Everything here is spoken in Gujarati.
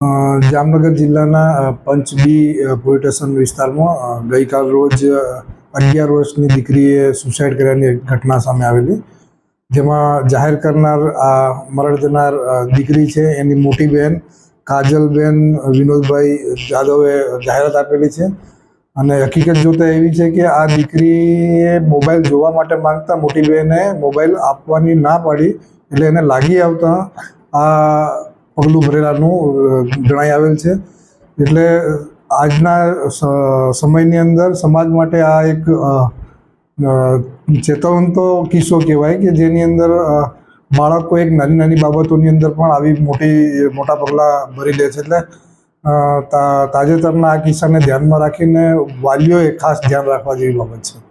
જામનગર જિલ્લાના પંચબી પોલીસ સ્ટેશન વિસ્તારમાં ગઈકાલ રોજ અગિયાર વર્ષની દીકરીએ સુસાઇડ કર્યાની ઘટના સામે આવેલી. જેમાં જાહેર કરનાર આ મરણ જનાર દીકરી છે. એની મોટી બહેન કાજલબેન વિનોદભાઈ જાદવે જાહેરાત આપેલી છે. અને હકીકત જોતા એવી છે કે આ દીકરીએ મોબાઈલ જોવા માટે માંગતા મોટી બહેને મોબાઈલ આપવાની ના પાડી, એટલે એને લાગી આવતા આ પગલું ભરેલાનું જણાઈ આવેલ છે. એટલે, આજના સમયની અંદર સમાજ માટે આ એક ચેતવંતો કિસ્સો કહેવાય કે જેની અંદર બાળકો એક નાની નાની બાબતોની અંદર પણ આવી મોટી, મોટા પગલાં ભરી લે છે. એટલે તાજેતરના આ કિસ્સાને ધ્યાનમાં રાખીને વાલીઓએ ખાસ ધ્યાન રાખવા જેવી બાબત છે.